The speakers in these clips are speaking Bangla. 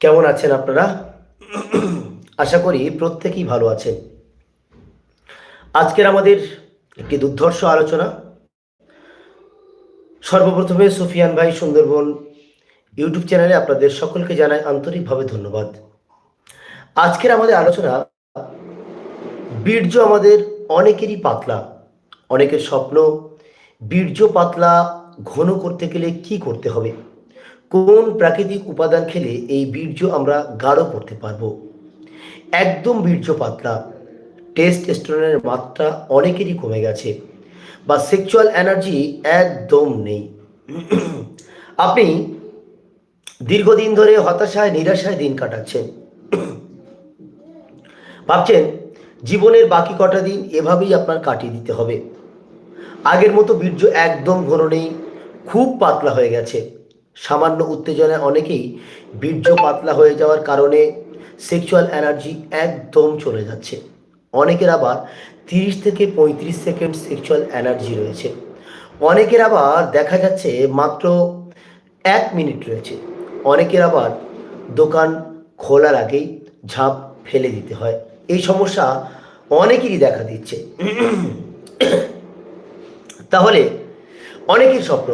কেমন আছেন আপনারা? আশা করি প্রত্যেকেই ভালো আছেন। আজকের আমাদের একটি দুর্ধর্ষ আলোচনা। সর্বপ্রথমে সুফিয়ান ভাই সুন্দরবন ইউটিউব চ্যানেলে আপনাদের সকলকে জানাই আন্তরিকভাবে ধন্যবাদ। আজকের আমাদের আলোচনা, বীর্য আমাদের অনেকেরই পাতলা, অনেকের স্বপ্ন। বীর্য পাতলা ঘন করতে গেলে কি করতে হবে? কোন প্রাকৃতিক উপাদান খেলে এই বীর্য আমরা গাঢ় করতে পারব? একদম বীর্য পাতলা। টেস্টোস্টেরনের মাত্রা অনেকেরই কমে গেছে, বা সেক্সুয়াল এনার্জি একদম নেই। আপনি দীর্ঘদিন ধরে হতাশায়, নিরাশায় দিন কাটাচ্ছেন। ভাবছেন, জীবনের বাকি কটা দিন এভাবেই আপনার কাটিয়ে দিতে হবে। আগের মতো বীর্য একদম ঘন নেই, খুব পাতলা হয়ে গেছে। সামান্য উত্তেজনায় অনেকেই বীর্য পাতলা হয়ে যাওয়ার কারণে সেক্সুয়াল এনার্জি একদম চলে যাচ্ছে। অনেকের আবার তিরিশ থেকে পঁয়ত্রিশ সেকেন্ড সেক্সুয়াল এনার্জি রয়েছে। অনেকের আবার দেখা যাচ্ছে মাত্র এক মিনিট রয়েছে। অনেকের আবার দোকান খোলার আগেই ঝাঁপ ফেলে দিতে হয়। এই সমস্যা অনেকেরই দেখা দিচ্ছে। তাহলে অনেকের স্বপ্ন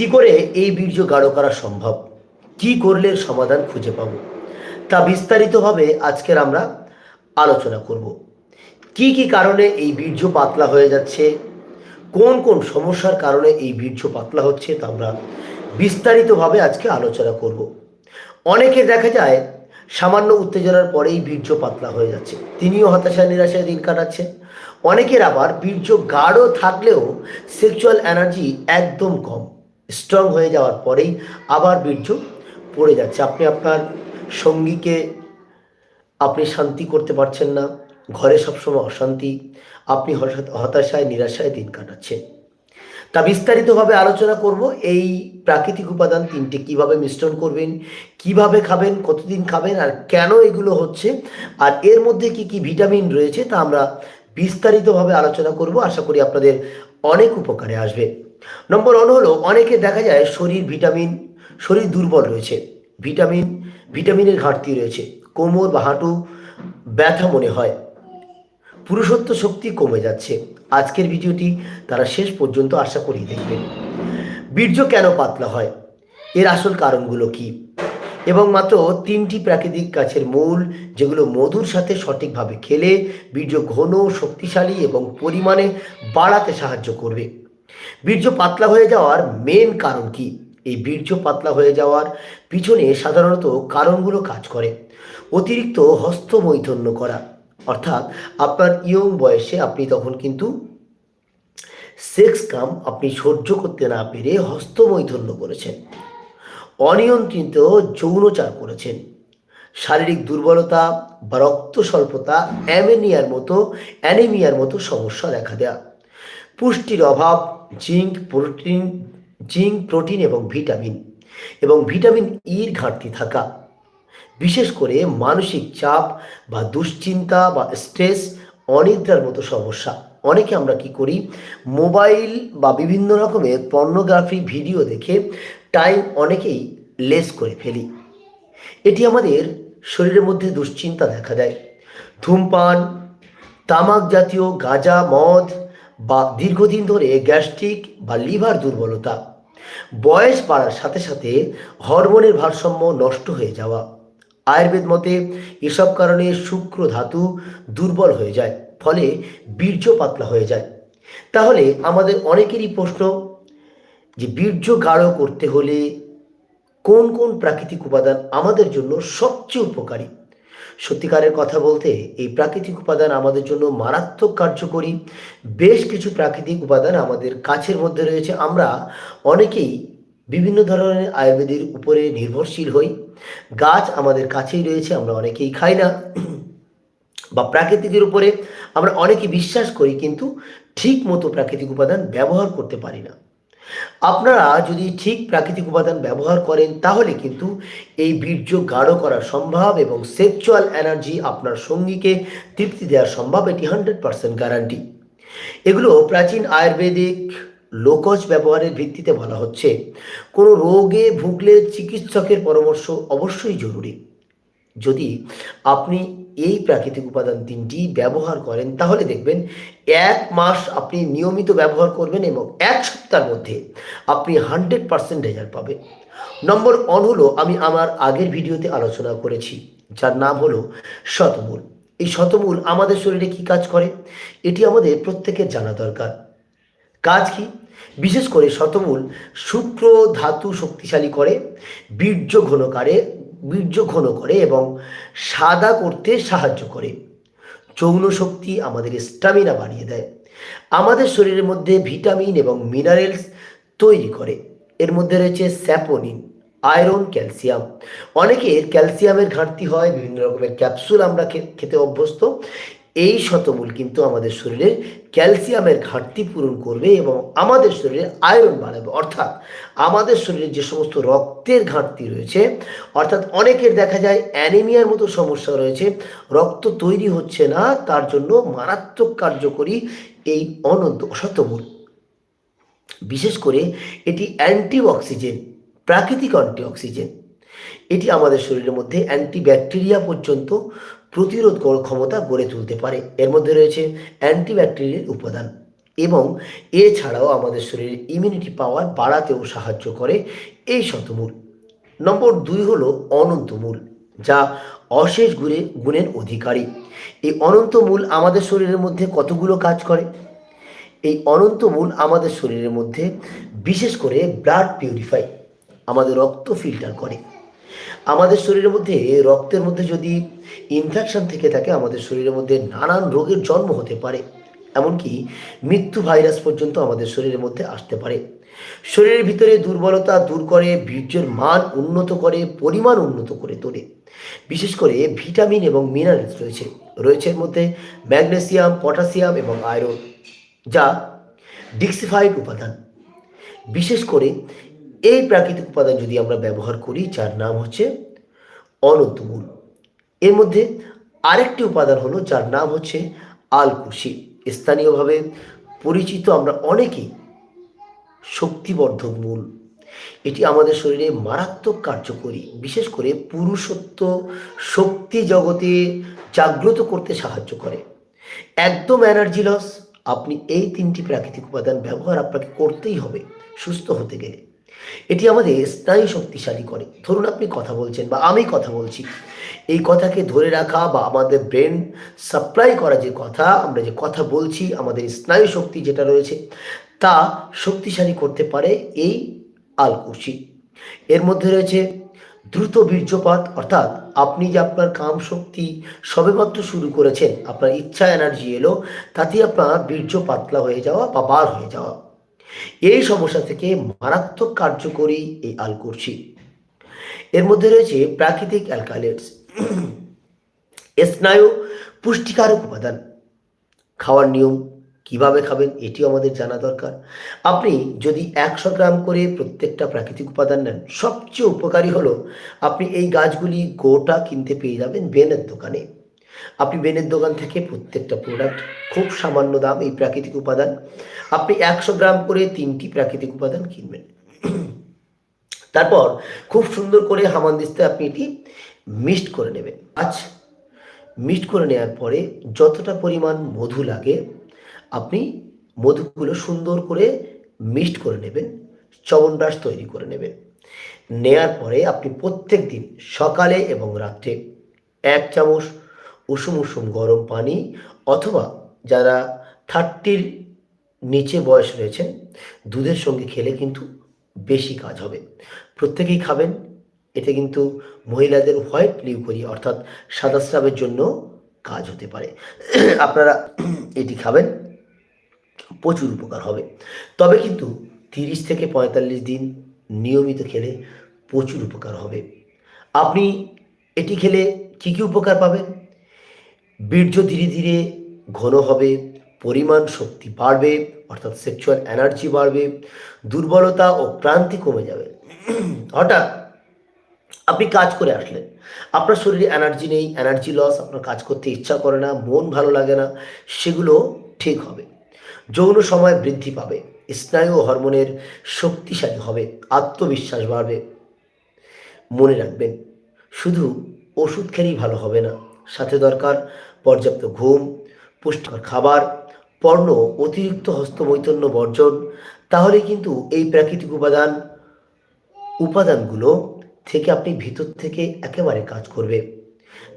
কি করে এই বীর্য গাঢ় করা সম্ভব? কি করলে সমাধান খুঁজে পাব? তা বিস্তারিতভাবে আজকের আমরা আলোচনা করব। কি কি কারণে এই বীর্য পাতলা হয়ে যাচ্ছে? কোন কোন সমস্যার কারণে এই বীর্য পাতলা হচ্ছে তা আমরা বিস্তারিতভাবে আজকে আলোচনা করব। অনেকে দেখা যায়, সামান্য উত্তেজনার পরেই বীর্য পাতলা হয়ে যাচ্ছে। তিনিও হতাশা নিরাশায় দিন কাটাচ্ছেন। অনেকের আবার বীর্য গাঢ় থাকলেও সেক্সুয়াল এনার্জি একদম কম। স্ট্রং হয়ে যাওয়ার পরেই আবার বীর্য পড়ে যাচ্ছে। আপনি আপনার সঙ্গীকে, আপনি শান্তি করতে পারছেন না, ঘরে সবসময় অশান্তি, আপনি হতাশায়, নিরাশায় দিন কাটাচ্ছেন। তা বিস্তারিতভাবে আলোচনা করব এই প্রাকৃতিক উপাদান তিনটে। কীভাবে মিশ্রণ করবেন, কীভাবে খাবেন, কতদিন খাবেন, আর কেন এগুলো হচ্ছে, আর এর মধ্যে কি কি ভিটামিন রয়েছে তা আমরা বিস্তারিতভাবে আলোচনা করব। আশা করি আপনাদের অনেক উপকারে আসবে। নম্বর ওয়ান হলো, অনেকে দেখা যায় শরীর ভিটামিন শরীর দুর্বল রয়েছে। ভিটামিন ভিটামিনের ঘাটতি রয়েছে। কোমর বা হাঁটু ব্যথা মনে হয়। পুরুষত্ব শক্তি কমে যাচ্ছে। আজকের ভিডিওটি তারা শেষ পর্যন্ত আশা করি দেখবেন। বীর্য কেন পাতলা হয়? এর আসল কারণগুলো কি? এবং মাত্র তিনটি প্রাকৃতিক গাছের মূল, যেগুলো মধুর সাথে সঠিকভাবে খেলে, বীর্য ঘন, শক্তিশালী এবং পরিমাণে বাড়াতে সাহায্য করবে। বীর্য পাতলা হয়ে যাওয়ার মেন কারণ কি? এই বীর্য পাতলা হয়ে যাওয়ার পিছনে সাধারণত কারণগুলো কাজ করে। অতিরিক্ত হস্তমৈথন্য করা। অর্থাৎ আপনার ইয়ং বয়সে আপনি তখন কিন্তু সেক্স কাম আপনি সহ্য করতে না পেরে হস্তমৈথন্য করেছেন। অনিয়ন্ত্রিত যৌনচার করেছেন। শারীরিক দুর্বলতা বা রক্ত স্বল্পতা, অ্যামেনিয়ার মতো, অ্যানিমিয়ার মতো সমস্যা দেখা দেয়া। পুষ্টির অভাব জিঙ্ক প্রোটিন জিঙ্ক প্রোটিন এবং ভিটামিন। এবং ভিটামিন ইর ঘাটতি থাকা। বিশেষ করে মানসিক চাপ বা দুশ্চিন্তা বা স্ট্রেস, অনিদ্রার মতো সমস্যা। অনেকে আমরা কি করি? মোবাইল বা বিভিন্ন রকমের পর্নোগ্রাফি ভিডিও দেখে টাইম অনেকেই লেস করে ফেলি। এটি আমাদের শরীরের মধ্যে দুশ্চিন্তা দেখা দেয়। ধূমপান তামাক জাতীয় গাঁজা, মদ বা দীর্ঘদিন ধরে গ্যাস্ট্রিক বা লিভার দুর্বলতা। বয়স বাড়ার সাথে সাথে হরমোনের ভারসাম্য নষ্ট হয়ে যাওয়া। আয়ুর্বেদ মতে এসব কারণে শুক্র ধাতু দুর্বল হয়ে যায়, ফলে বীর্য পাতলা হয়ে যায়। তাহলে আমাদের অনেকেরই প্রশ্ন যে বীর্য গাঢ় করতে হলে কোন কোন প্রাকৃতিক উপাদান আমাদের জন্য সবচেয়ে উপকারী? সত্যিকারের কথা বলতে এই প্রাকৃতিক উপাদান আমাদের জন্য মারাত্মক কার্যকরী। বেশ কিছু প্রাকৃতিক উপাদান আমাদের কাছের মধ্যে রয়েছে। আমরা অনেকেই বিভিন্ন ধরনের আয়ুর্বেদের উপরে নির্ভরশীল হই। গাছ আমাদের কাছেই রয়েছে, আমরা অনেকেই খাই না। বা প্রাকৃতিকের উপরে আমরা অনেকে বিশ্বাস করি, কিন্তু ঠিক মতো প্রাকৃতিক উপাদান ব্যবহার করতে পারি না। আপনারা যদি ঠিক প্রাকৃতিক উপাদান ব্যবহার করেন, তাহলে কিন্তু এই বীর্য গাঢ় করা সম্ভব এবং সেক্সুয়াল এনার্জি আপনার সঙ্গীকে তৃপ্তি দেওয়া সম্ভব, এটি হান্ড্রেড পার্সেন্ট গ্যারান্টি এগুলো প্রাচীন আয়ুর্বেদিক লোকজ ব্যবহারের ভিত্তিতে বলা হচ্ছে। কোনো রোগে ভুগলে চিকিৎসকের পরামর্শ অবশ্যই জরুরি। যদি আপনি এই প্রাকৃতিক উপাদান তিনটি ব্যবহার করেন, তাহলে দেখবেন এক মাস আপনি নিয়মিত ব্যবহার করবেন এবং এক সপ্তাহের মধ্যে আপনি হান্ড্রেড পার্সেন্ট রেজাল্ট পাবেন। নম্বর অন হলো, আমি আমার আগের ভিডিওতে আলোচনা করেছি, যার নাম হলো শতমূল। এই শতমূল আমাদের শরীরে কি কাজ করে? এটি আমাদের প্রত্যেকের জানা দরকার। কাজ কি? বিশেষ করে শতমূল শুক্র ধাতু শক্তিশালী করে, বীর্য ঘনকারে বীর্য ঘন করে এবং সাদা করতে সাহায্য করে। যৌন শক্তি আমাদের স্টামিনা বাড়িয়ে দেয়। আমাদের শরীরের মধ্যে ভিটামিন এবং মিনারেলস তৈরি করে। এর মধ্যে রয়েছে স্যাপোনিন আয়রন ক্যালসিয়াম অনেকের ক্যালসিয়ামের ঘাটতি হয়, বিভিন্ন রকমের ক্যাপসুল আমরা খেতে অভ্যস্ত। এই শতমূল কিন্তু আমাদের শরীরের ক্যালসিয়ামের ঘাটতি পূরণ করবে এবং আমাদের শরীরে আয়রন বাড়াবে। অর্থাৎ আমাদের শরীরে যে সমস্ত রক্তের ঘাটতি রয়েছে, অর্থাৎ অনেকের দেখা যায় অ্যানিমিয়ার মতো সমস্যা রয়েছে, রক্ত তৈরি হচ্ছে না, তার জন্য মারাত্মক কার্যকরী এই অনন্ত শতমূল। বিশেষ করে এটি অ্যান্টিঅক্সিজেন, প্রাকৃতিক অ্যান্টিঅক্সিজেন। এটি আমাদের শরীরের মধ্যে অ্যান্টিব্যাকটেরিয়া পর্যন্ত প্রতিরোধ ক্ষমতা গড়ে তুলতে পারে। এর মধ্যে রয়েছে অ্যান্টিব্যাকটেরিয়াল উপাদান এবং এছাড়াও আমাদের শরীরের ইমিউনিটি পাওয়ার বাড়াতেও সাহায্য করে এই শতমূল। নম্বর দুই হলো অনন্তমূল, যা অশেষ গুণে, গুণের অধিকারী। এই অনন্তমূল আমাদের শরীরের মধ্যে কতগুলো কাজ করে? এই অনন্তমূল আমাদের শরীরের মধ্যে বিশেষ করে ব্লাড পিউরিফাই আমাদের রক্ত ফিল্টার করে। আমাদের শরীরের মধ্যে, রক্তের মধ্যে যদি ইনফেকশন থেকে থাকে, আমাদের শরীরের মধ্যে নানান রোগের জন্ম হতে পারে। এমনকি মৃত্যু ভাইরাস পর্যন্ত আমাদের শরীরের মধ্যে আসতে পারে। শরীরের ভিতরে দুর্বলতা দূর করে, বীর্যের মান উন্নত করে, পরিমাণ উন্নত করে তোলে। বিশেষ করে ভিটামিন এবং মিনারেলস রয়েছে। রয়েছে মধ্যে ম্যাগনেসিয়াম পটাশিয়াম এবং আয়রন যা ডিক্সিফাইড উপাদান। বিশেষ করে এই প্রাকৃতিক উপাদান যদি আমরা ব্যবহার করি, যার নাম হচ্ছে অনন্তমূল এর মধ্যে আরেকটি উপাদান হলো, যার নাম হচ্ছে আলকুশি। স্থানীয়ভাবে পরিচিত আমরা অনেকেই শক্তিবর্ধক মূল। এটি আমাদের শরীরে মারাত্মক কার্যকরী, বিশেষ করে পুরুষত্ব শক্তি জগতে জাগ্রত করতে সাহায্য করে। একদম এনার্জি লস আপনি এই তিনটি প্রাকৃতিক উপাদান ব্যবহার আপনাকে করতেই হবে, সুস্থ হতে গেলে। এটি আমাদের স্নায়ু শক্তিশালী করে। ধরুন আপনি কথা বলছেন বা আমি কথা বলছি। এই কথাকে ধরে রাখা বা আমাদের ব্রেন সাপ্লাই করা যে কথা, আমরা যে কথা বলছি, আমাদের স্নায়ু শক্তি যেটা রয়েছে, তা শক্তিশালী করতে পারে এই আলকুশি এর মধ্যে রয়েছে দ্রুত বীর্যপাত, অর্থাৎ আপনি যে আপনার কাম শক্তি সবেমাত্র শুরু করেছেন, আপনার ইচ্ছা এনার্জি এলো তাতে আপনার বীর্য পাতলা হয়ে যাওয়া বা বার হয়ে যাওয়া। এই সমস্যা থেকে মারাত্মক কার্যকরী এই আলকুরসি এর মধ্যে রয়েছে প্রাকৃতিক অ্যালকালেটস স্নায়ু পুষ্টিকারক উপাদান। খাওয়ার নিয়ম কীভাবে খাবেন এটিও আমাদের জানা দরকার। আপনি যদি একশো গ্রাম করে প্রত্যেকটা প্রাকৃতিক উপাদান নেন, সবচেয়ে উপকারী হলো আপনি এই গাছগুলি গোটা কিনতে পেয়ে যাবেন বেনের দোকানে। আপনি বেনের দোকান থেকে প্রত্যেকটা প্রোডাক্ট খুব সামান্য দাম, এই প্রাকৃতিক উপাদান। আপনি একশো গ্রাম করে তিনটি প্রাকৃতিক উপাদান কিনবেন। তারপর খুব সুন্দর করে হামানদিস্তে আপনি এটি মিক্সড করে নেবেন। আজ মিক্সড করে নেওয়ার পরে যতটা পরিমাণ মধু লাগে, আপনি মধুগুলো সুন্দর করে মিক্সড করে নেবেন চবনব্রাশ তৈরি করে নেবেন। নেয়ার পরে আপনি প্রত্যেক দিন সকালে এবং রাত্রে এক চামচ উষুম উষুম গরম পানি অথবা যারা থার্টির নিচে বয়স রয়েছেন, দুধের সঙ্গে খেলে কিন্তু বেশি কাজ হবে। প্রত্যেকেই খাবেন, এতে কিন্তু মহিলাদের হোয়াইট লিউকোরি অর্থাৎ সাদা স্রাবের জন্য কাজ হতে পারে। আপনারা এটি খাবেন, প্রচুর উপকার হবে। তবে কিন্তু তিরিশ থেকে পঁয়তাল্লিশ দিন নিয়মিত খেলে প্রচুর উপকার হবে। আপনি এটি খেলে কী কী উপকার পাবেন? বীর্য ধীরে ধীরে ঘন হবে, পরিমাণ শক্তি বাড়বে, অর্থাৎ সেক্সুয়াল এনার্জি বাড়বে, দুর্বলতা ও ক্লান্তি কমে যাবে। হঠাৎ আপনি কাজ করে আসলেন। আপনার শরীরে এনার্জি নেই এনার্জি লস আপনার কাজ করতে ইচ্ছা করে না, মন ভালো লাগে না, সেগুলো ঠিক হবে। যৌন সময় বৃদ্ধি পাবে, স্নায়ু হরমোনের শক্তিশালী হবে, আত্মবিশ্বাস বাড়বে। মনে রাখবেন, শুধু ওষুধ খেলেই ভালো হবে না, সাথে দরকার পর্যাপ্ত ঘুম, পুষ্টিকর খাবার পর্ণ অতিরিক্ত হস্তমৈথন্য বর্জন, তাহলে কিন্তু এই প্রাকৃতিক উপাদান, উপাদানগুলো থেকে আপনি ভিতর থেকে একেবারে কাজ করবে।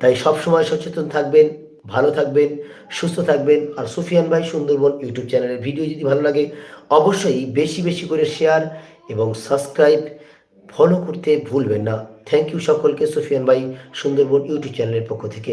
তাই সবসময় সচেতন থাকবেন, ভালো থাকবেন, সুস্থ থাকবেন। আর সুফিয়ান ভাই সুন্দরবন ইউটিউব চ্যানেলের ভিডিও যদি ভালো লাগে, অবশ্যই বেশি বেশি করে শেয়ার এবং সাবস্ক্রাইব ফলো করতে ভুলবেন না। থ্যাংক ইউ সকলকে সুফিয়ান ভাই সুন্দরবন ইউটিউব চ্যানেলের পক্ষ থেকে।